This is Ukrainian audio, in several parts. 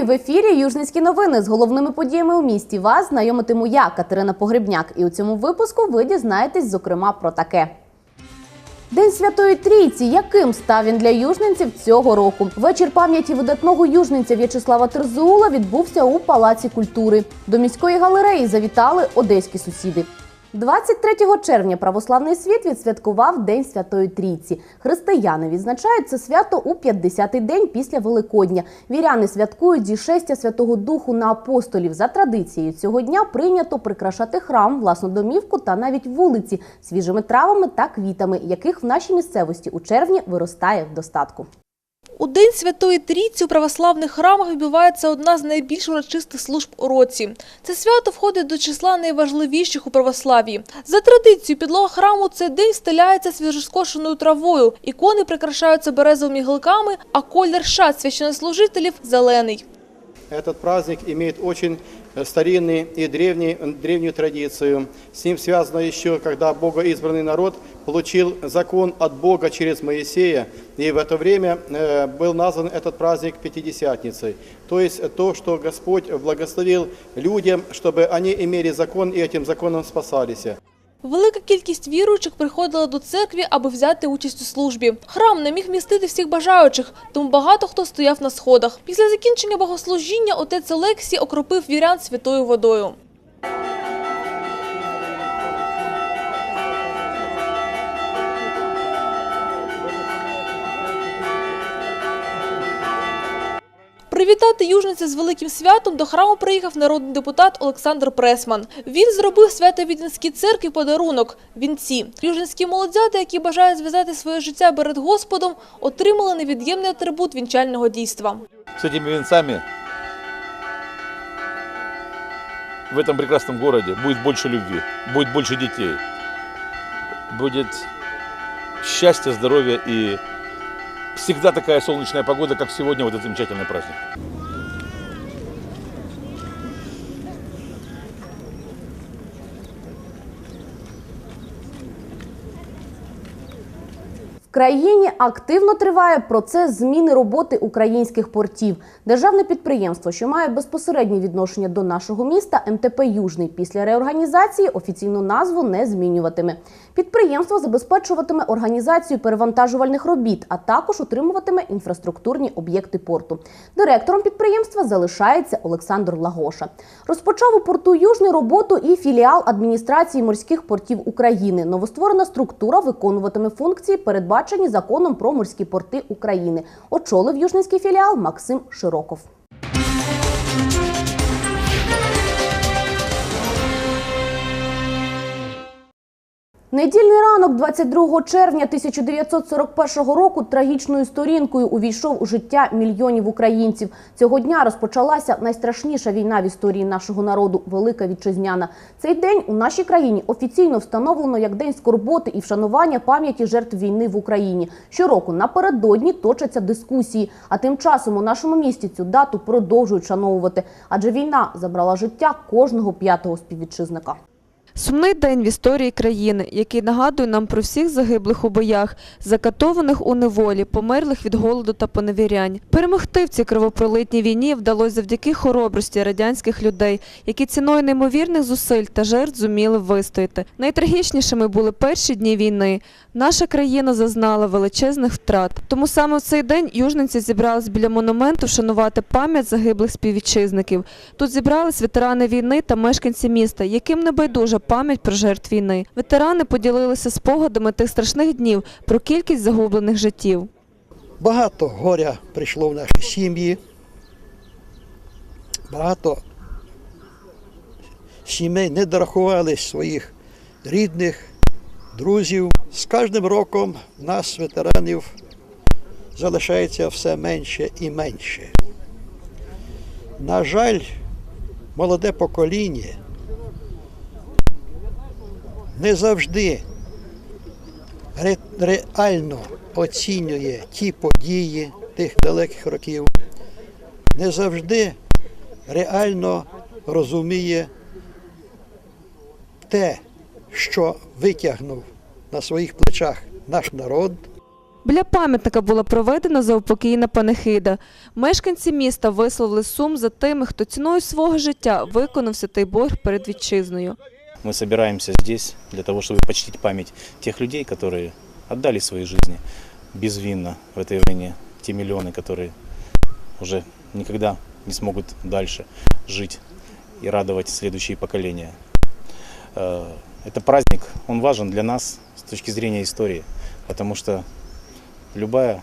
Вітаю в ефірі Южницькі новини з головними подіями у місті. Вас знайомитиму я, Катерина Погребняк. І у цьому випуску ви дізнаєтесь, зокрема, про таке. День Святої Трійці. Яким став він для южненців цього року? Вечір пам'яті видатного южненця В'ячеслава Терзуула відбувся у Палаці культури. До міської галереї завітали одеські сусіди. 23 червня православний світ відсвяткував День Святої Трійці. Християни відзначають це свято у 50-й день після Великодня. Віряни святкують зішестя Святого Духу на апостолів. За традицією цього дня прийнято прикрашати храм, власну домівку та навіть вулиці свіжими травами та квітами, яких в нашій місцевості у червні виростає в достатку. У День Святої Трійці у православних храмах відбувається одна з найбільш урочистих служб у році. Це свято входить до числа найважливіших у православ'ї. За традицією, підлога храму цей день стеляється свіжоскошеною травою, ікони прикрашаються березовими гілками, а колір шат священнослужителів – зелений. Этот праздник имеет очень э, старинный и древний, древнюю традицию. С ним связано еще, когда богоизбранный народ получил закон от Бога через Моисея, и в это время э, был назван этот праздник Пятидесятницей. То есть то, что Господь благословил людям, чтобы они имели закон и этим законом спасались. Велика кількість віруючих приходила до церкви, аби взяти участь у службі. Храм не міг містити всіх бажаючих, тому багато хто стояв на сходах. Після закінчення богослужіння отець Олексій окропив вірян святою водою. Привітати южниця з великим святом до храму приїхав народний депутат Олександр Пресман. Він зробив свято-віденській церкві подарунок – вінці. Южницькі молодята, які бажають зв'язати своє життя перед Господом, отримали невід'ємний атрибут вінчального дійства. с этими венцами в этом прекрасном городе будет больше любви, будет больше детей, будет счастье, здоровье и всегда такая солнечная погода, как сегодня, в этот замечательный праздник. Країні активно триває процес зміни роботи українських портів. Державне підприємство, що має безпосереднє відношення до нашого міста, МТП Южний, після реорганізації офіційну назву не змінюватиме. Підприємство забезпечуватиме організацію перевантажувальних робіт, а також утримуватиме інфраструктурні об'єкти порту. Директором підприємства залишається Олександр Лагоша. Розпочав у порту Южний роботу і філіал адміністрації морських портів України. Новостворена структура виконуватиме функції, передбачені законом про морські порти України. Очолив южницький філіал Максим Широков. Недільний ранок 22 червня 1941 року трагічною сторінкою увійшов у життя мільйонів українців. Цього дня розпочалася найстрашніша війна в історії нашого народу Велика Вітчизняна. Цей день у нашій країні офіційно встановлено як день скорботи і вшанування пам'яті жертв війни в Україні. Щороку напередодні точаться дискусії. А тим часом у нашому місті цю дату продовжують шановувати, адже війна забрала життя кожного п'ятого співвітчизника. Сумний день в історії країни, який нагадує нам про всіх загиблих у боях, закатованих у неволі, померлих від голоду та поневірянь. Перемогти в цій кровопролитній війні вдалося завдяки хоробрості радянських людей, які ціною неймовірних зусиль та жертв зуміли вистояти. Найтрагічнішими були перші дні війни. Наша країна зазнала величезних втрат. Тому саме в цей день южниці зібрались біля монументу вшанувати пам'ять загиблих співвітчизників. Тут зібрались ветерани війни та мешканці міста, яким не байдужа пам'ять про жертв війни. Ветерани поділилися спогадами тих страшних днів про кількість загублених життів. Багато горя прийшло в наші сім'ї. Багато сімей не дорахували своїх рідних, друзів. З кожним роком нас, ветеранів, залишається все менше і менше. На жаль, молоде покоління не завжди ре- реально оцінює ті події тих далеких років, не завжди реально розуміє те, що витягнув на своїх плечах наш народ. Біля пам'ятника була проведена заупокійна панихида. Мешканці міста висловили сум за тими, хто ціною свого життя виконав святий борг перед вітчизною. Мы собираемся здесь для того, чтобы почтить память тех людей, которые отдали свои жизни безвинно в этой войне. Те миллионы, которые уже никогда не смогут дальше жить и радовать следующие поколения. Э, Это праздник, он важен для нас с точки зрения истории, потому что любая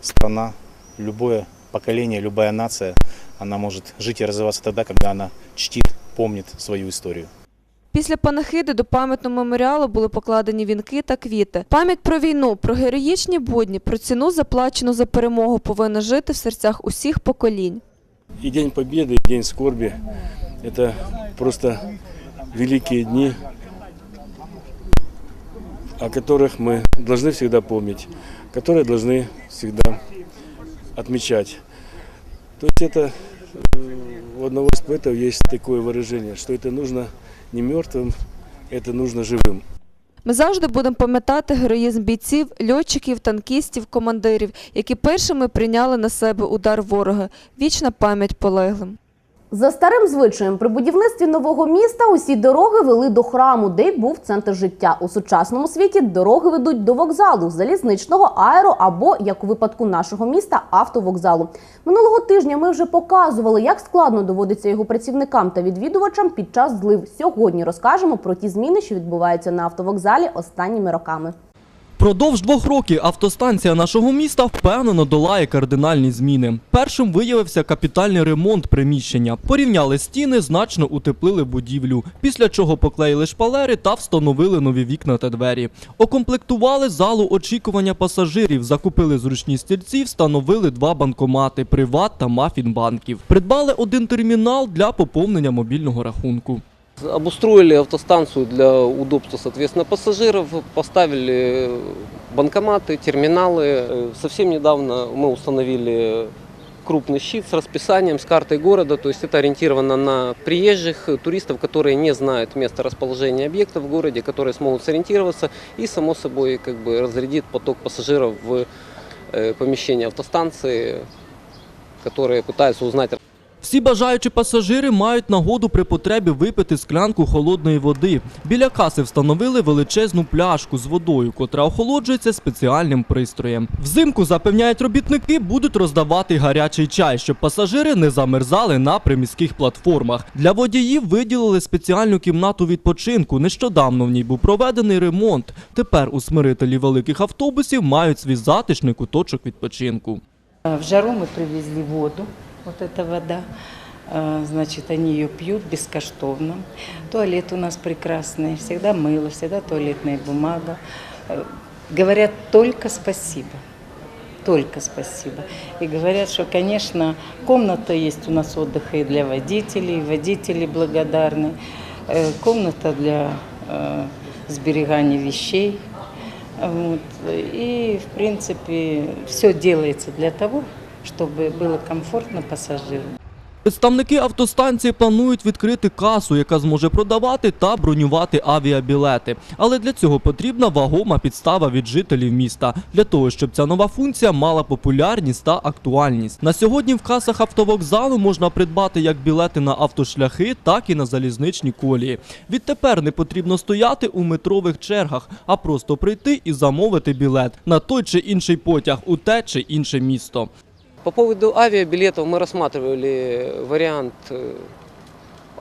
страна, любое поколение, любая нация, она может жить и развиваться тогда, когда она чтит, помнит свою историю. Після панахиди до пам'ятного меморіалу були покладені вінки та квіти. Пам'ять про війну, про героїчні будні, про ціну заплачену за перемогу повинна жити в серцях усіх поколінь. И День Победы, и День скорби – это просто великие дни, о которых мы должны всегда помнить, которые должны всегда отмечать. То есть это э, у одного из поэтов есть такое выражение, что это нужно не мертвым, это нужно живым. Ми завжди будемо пам'ятати героїзм бійців, льотчиків, танкістів, командирів, які першими прийняли на себе удар ворога. Вічна пам'ять полеглим. За старим звичаєм, при будівництві нового міста усі дороги вели до храму, де й був центр життя. У сучасному світі дороги ведуть до вокзалу, залізничного, аеро або, як у випадку нашого міста, автовокзалу. Минулого тижня ми вже показували, як складно доводиться його працівникам та відвідувачам під час злив. Сьогодні розкажемо про ті зміни, що відбуваються на автовокзалі останніми роками. Продовж двох років автостанція нашого міста впевнено долає кардинальні зміни. Першим виявився капітальний ремонт приміщення. Порівняли стіни, значно утеплили будівлю, після чого поклеїли шпалери та встановили нові вікна та двері. Окомплектували залу очікування пасажирів, закупили зручні стільці, встановили два банкомати Приват та Мафінбанків. Придбали один термінал для поповнення мобільного рахунку. Обустроили автостанцию для удобства, соответственно, пассажиров, поставили банкоматы, терминалы. Совсем недавно мы установили крупный щит с расписанием, с картой города, то есть это ориентировано на приезжих, туристов, которые не знают место расположения объекта в городе, которые смогут сориентироваться и, само собой, как бы разрядит поток пассажиров в э, помещение автостанции, которые пытаются узнать Всі бажаючі пасажири мають нагоду при потребі випити склянку холодної води. Біля каси встановили величезну пляшку з водою, котра охолоджується спеціальним пристроєм. Взимку запевняють робітники, будуть роздавати гарячий чай, щоб пасажири не замерзали на приміських платформах. Для водіїв виділили спеціальну кімнату відпочинку. Нещодавно в ній був проведений ремонт. Тепер усмирителі великих автобусів мають свій затишний куточок відпочинку. В жару мы привезли воду, вот эта вода. А, Значит, они ее пьют бескоштовно. Туалет у нас прекрасный, всегда мыло, всегда туалетная бумага. Э, Говорят только спасибо. Только спасибо. И говорят, что, конечно, комната есть у нас отдыха и для водителей, водители благодарны. Э, Комната для э, сберегания вещей. Вот. И, в принципе, все делается для того, чтобы было комфортно пассажиру. Представники автостанції планують відкрити касу, яка зможе продавати та бронювати авіабілети. Але для цього потрібна вагома підстава від жителів міста для того, щоб ця нова функція мала популярність та актуальність. На сьогодні в касах автовокзалу можна придбати як білети на автошляхи, так і на залізничні колії. Відтепер не потрібно стояти у метрових чергах, а просто прийти і замовити білет на той чи інший потяг у те чи інше місто. По поводу авиабилетов мы рассматривали вариант э,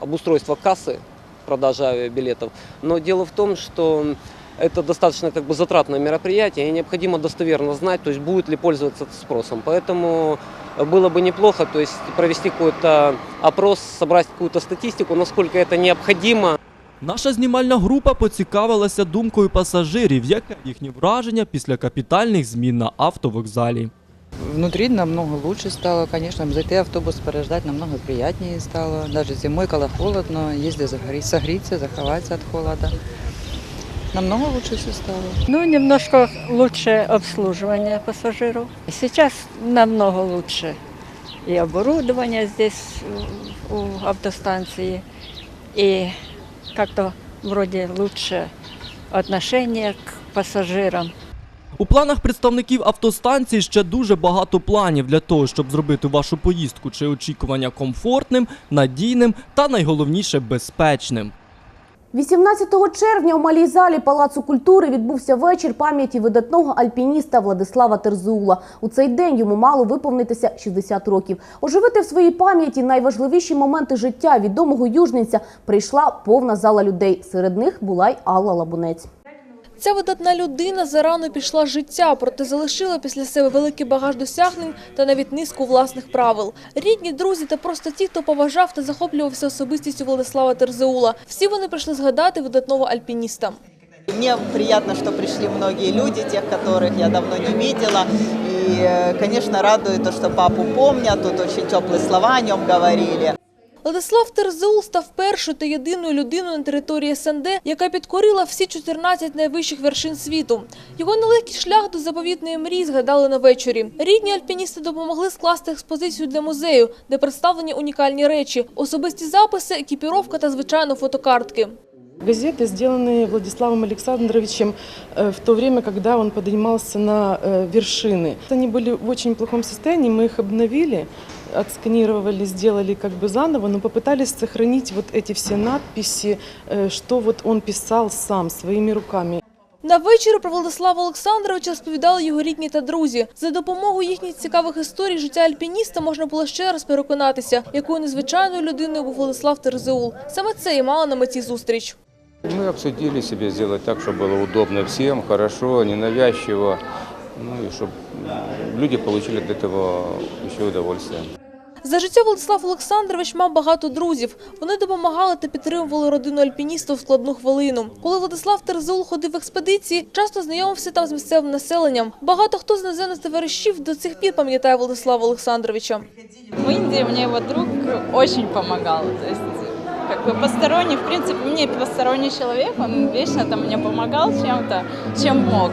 обустройства кассы продажи авиабилетов. Но дело в том, что это достаточно как бы затратное мероприятие, и необходимо достоверно знать, то есть будет ли пользоваться это спросом. Поэтому было бы неплохо то есть, провести какой-то опрос, собрать какую-то статистику, насколько это необходимо. Наша знімальна група поцікавилася думкою пасажирів, яке їхнє враження після капітальних змін на автовокзалі. Внутри намного лучше стало, конечно, зайти автобус подождать намного приятнее стало. Даже зимой, когда холодно, ездить согреться, заховаться от холода. Намного лучше все стало. Ну, немножко лучше обслуживание пассажиров. Сейчас намного лучше и оборудование здесь у автостанции, и как-то вроде лучше отношение к пассажирам. У планах представників автостанції ще дуже багато планів для того, щоб зробити вашу поїздку чи очікування комфортним, надійним та найголовніше безпечним. 18 червня у малій залі Палацу культури відбувся вечір пам'яті видатного альпініста Владислава Терзула. У цей день йому мало виповнитися 60 років. Оживити в своїй пам'яті найважливіші моменти життя відомого южненця прийшла повна зала людей. Серед них була й Алла Лабунець. Ця видатна людина зарано пішла з життя, проте залишила після себе великий багаж досягнень та навіть низку власних правил. Рідні, друзі та просто ті, хто поважав та захоплювався особистістю Владислава Терзеула. Всі вони прийшли згадати видатного альпініста. Мне приятно, что пришли многие люди, тех, которых я давно не видела. И, э, конечно, радует то, что папу помнят, тут очень теплые слова о нем говорили. Владислав Терзеул став першою та єдиною людиною на території СНД, яка підкорила всі 14 найвищих вершин світу. Його нелегкий шлях до заповітної мрії згадали на вечорі. Рідні альпіністи допомогли скласти експозицію для музею, де представлені унікальні речі, особисті записи, екіпіровка та звичайно фотокартки. Газеты сделаны Владиславом Александровичем э, в то время, когда он поднимался на э, вершины. Они были в очень плохом состоянии, мы их обновили, отсканировали, сделали как бы заново, но попытались сохранить вот эти все надписи, э, что вот он писал сам своими руками. На вечорі про Владислава Олександровича розповідали його рідні та друзі. За допомогою їхніх цікавих історій життя альпініста можна було ще раз переконатися, якою незвичайною людиною був Владислав Терзеул. Саме це і мала на меті зустріч. Мы обсудили себе сделать так, чтобы было удобно всем, хорошо, ненавязчиво, ну и чтобы люди получили от этого еще удовольствие. За життя Владислав Олександрович мав багато друзів. Вони допомагали та підтримували родину альпініста у складну хвилину. Коли Владислав Терзул ходив в експедиції, часто знайомився там з місцевим населенням. Багато хто з іноземних товаришів до цих пір пам'ятає Владислава Олександровича. В Индии мне его друг помогал. То как бы посторонний, в принципе, мне посторонний человек, он вечно там мне помогал чем-то, чем мог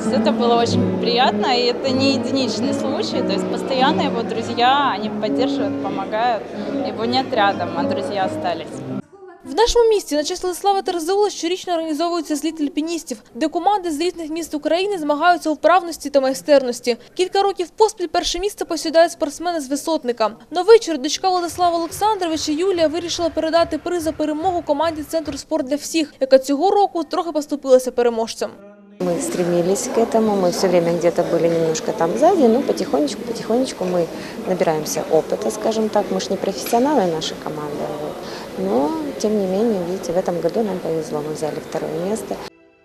То есть Это было очень приятно, и это не единичный случай. То есть постоянно его друзья, они поддерживают, помогают. Его нет рядом, а друзья остались. В нашому місті на честь Владислава Терзаула щорічно організовується зліт альпіністів, де команди з різних міст України змагаються у вправності та майстерності. Кілька років поспіль перше місце посідають спортсмени з висотника. На вечір дочка Владислава Олександровича Юлія вирішила передати приз за перемогу команді Центру спорт для всіх, яка цього року трохи поступилася переможцем. Мы стремились к этому, мы все время где-то были немножко там сзади, но потихонечку, потихонечку мы набираемся опыта, скажем так. Мы же не профессионалы нашей команды, вот. но тем не менее, видите, в этом году нам повезло, мы взяли второе место.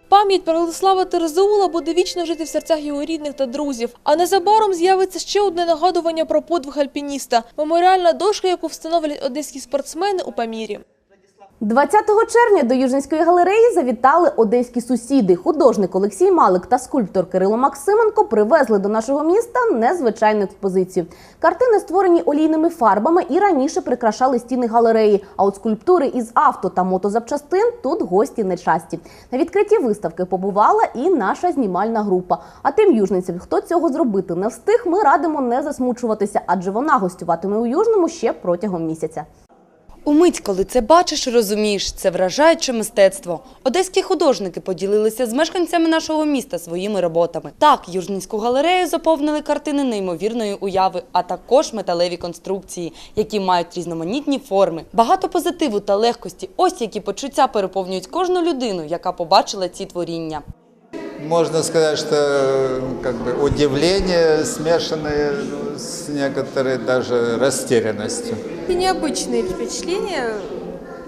Пам'ять про Владислава Терезаула буде вічно жити в серцях його рідних та друзів. А незабаром з'явиться ще одне нагадування про подвиг альпініста – меморіальна дошка, яку встановлять одеські спортсмени у Памірі. 20 червня до Южненської галереї завітали одеські сусіди. Художник Олексій Малик та скульптор Кирило Максименко привезли до нашого міста незвичайну експозицію. Картини створені олійними фарбами і раніше прикрашали стіни галереї. А от скульптури із авто та мотозапчастин тут гості нечасті. На відкритті виставки побувала і наша знімальна група. А тим южницям, хто цього зробити не встиг, ми радимо не засмучуватися, адже вона гостюватиме у Южному ще протягом місяця. Умить, коли це бачиш, розумієш, це вражаюче мистецтво. Одеські художники поділилися з мешканцями нашого міста своїми роботами. Так, Южнінську галерею заповнили картини неймовірної уяви, а також металеві конструкції, які мають різноманітні форми. Багато позитиву та легкості. Ось які почуття переповнюють кожну людину, яка побачила ці творіння. Можно сказать, что как бы удивление, смешанное ну, с некоторой. И необычные впечатления.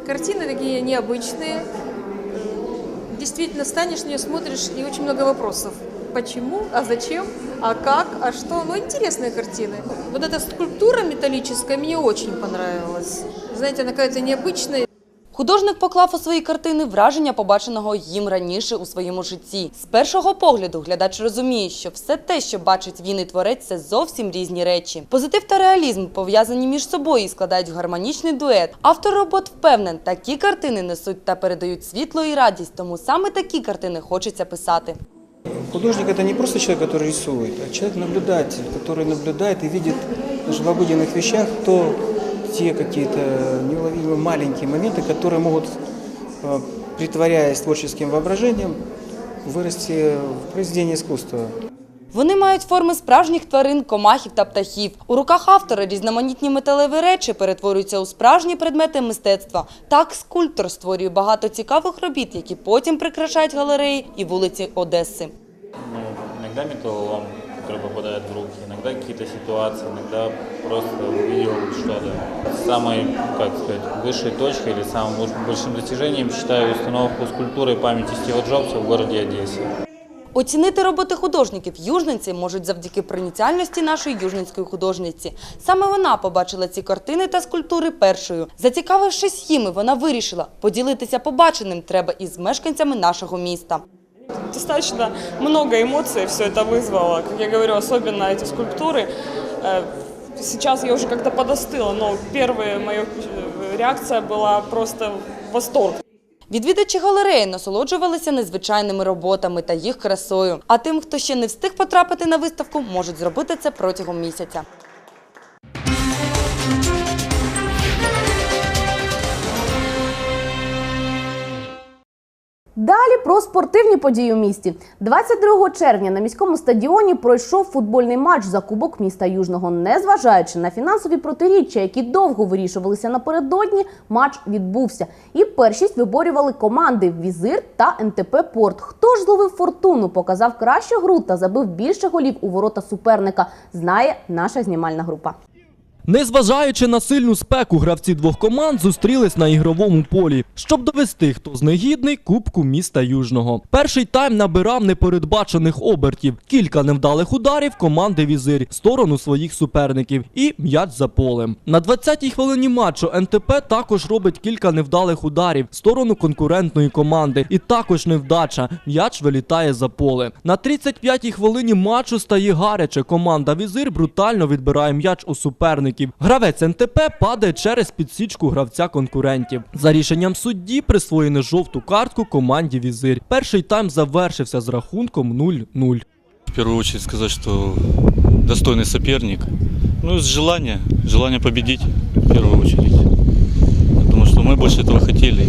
Картины такие необычные. Действительно, станешь на нее, смотришь, и очень много вопросов. Почему, а зачем, а как, а что. Ну, интересные картины. Вот эта скульптура металлическая мне очень понравилась. Знаете, она какая-то необычная. Художник поклав у свої картини враження, побаченого їм раніше у своєму житті. З першого погляду глядач розуміє, що все те, що бачить він і творець, це зовсім різні речі. Позитив та реалізм пов'язані між собою і складають гармонічний дует. Автор робот впевнен, такі картини несуть та передають світло і радість, тому саме такі картини хочеться писати. Художник – это не просто человек, который рисует, а человек-наблюдатель, который наблюдает и видит даже в обыденных вещах то, те какие-то неуловимые маленькие моменты, которые могут, э, притворяясь творческим воображением, вырасти в произведение искусства. Вони мають форми справжніх тварин, комахів та птахів. У руках автора різноманітні металеві речі перетворюються у справжні предмети мистецтва. Так скульптор створює багато цікавих робіт, які потім прикрашають галереї і вулиці Одеси. Ну, иногда металлолом, который попадает в руки, иногда какие-то ситуации, иногда просто увидел что-то. Самой, как сказать, высшей точкой или самым лучшим- большим достижением считаю установку скульптуры памяти Стива Джобса в городе Одессе. Оцінити роботи художників южниці можуть завдяки проніціальності нашої южницької художниці. Саме вона побачила ці картини та скульптури першою. Зацікавившись їми, вона вирішила поділитися побаченим треба із мешканцями нашого міста. Достаточно много эмоций все это вызвало. Как я говорю, особенно эти скульптуры. Э, Сейчас я уже как-то подостыла, но первая моя э, реакция была просто восторг. Відвідувачі галереї насолоджувалися незвичайними роботами та їх красою. А тим, хто ще не встиг потрапити на виставку, можуть зробити це протягом місяця. Далі про спортивні події у місті. 22 червня на міському стадіоні пройшов футбольний матч за кубок міста Южного. Незважаючи на фінансові протиріччя, які довго вирішувалися напередодні, матч відбувся. І першість виборювали команди Візир та НТП Порт. Хто ж зловив фортуну, показав кращу гру та забив більше голів у ворота суперника, знає наша знімальна група. Незважаючи на сильну спеку, гравці двох команд зустрілись на ігровому полі, щоб довести, хто з негідний кубку міста Южного. Перший тайм набирав непередбачених обертів, кілька невдалих ударів команди Візир в сторону своїх суперників і м'яч за полем. На 20-й хвилині матчу НТП також робить кілька невдалих ударів в сторону конкурентної команди. І також невдача. М'яч вилітає за поле. На 35-й хвилині матчу стає гаряче. Команда Візир брутально відбирає м'яч у суперників Гравець НТП падає через підсічку гравця конкурентів. За рішенням судді присвоєно жовту картку команді Візир. Перший тайм завершився з рахунком 0-0. В первую очередь сказать, что достойный соперник. Ну и с желания, желание победить в первую очередь. Потому что мы больше этого хотели.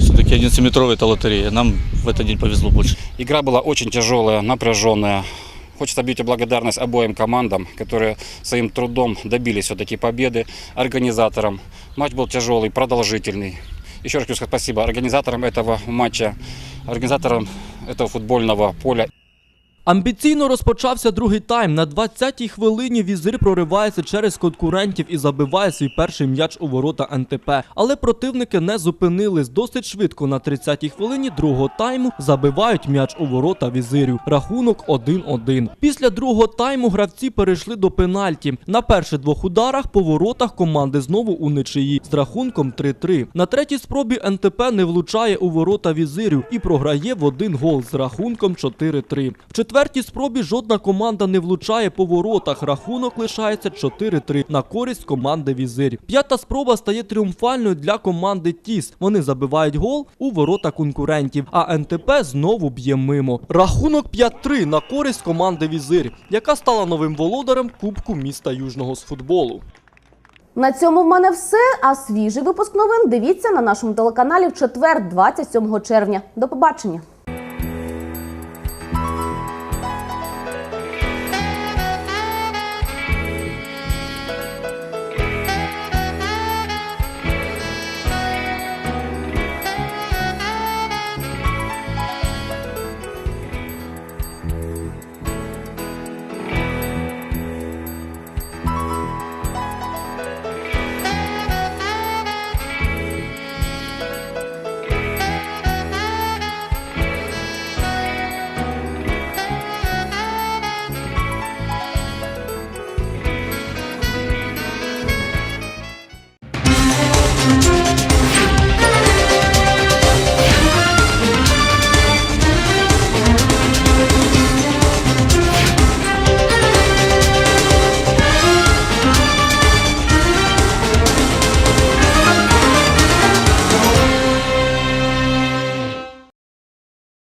Все-таки 11-метровая это лотерея. Нам в этот день повезло больше. Игра была очень тяжелая, напряженная. Хочется объявить благодарность обоим командам, которые своим трудом добились все-таки победы, организаторам. Матч был тяжелый, продолжительный. Еще раз хочу сказать спасибо организаторам этого матча, организаторам этого футбольного поля. Амбіційно розпочався другий тайм. На 20-й хвилині візир проривається через конкурентів і забиває свій перший м'яч у ворота НТП. Але противники не зупинились. Досить швидко на 30-й хвилині другого тайму забивають м'яч у ворота візирю. Рахунок 1-1. Після другого тайму гравці перейшли до пенальті. На перших двох ударах по воротах команди знову у ничиї з рахунком 3-3. На третій спробі НТП не влучає у ворота візирю і програє в один гол з рахунком 4-3. В четвертій спробі жодна команда не влучає по воротах. Рахунок лишається 4-3 на користь команди Візир. П'ята спроба стає тріумфальною для команди Тіс. Вони забивають гол у ворота конкурентів, а НТП знову б'є мимо. Рахунок 5-3 на користь команди Візир, яка стала новим володарем Кубку міста Южного з футболу. На цьому в мене все. А свіжий випуск новин дивіться на нашому телеканалі в четвер, 27 червня. До побачення.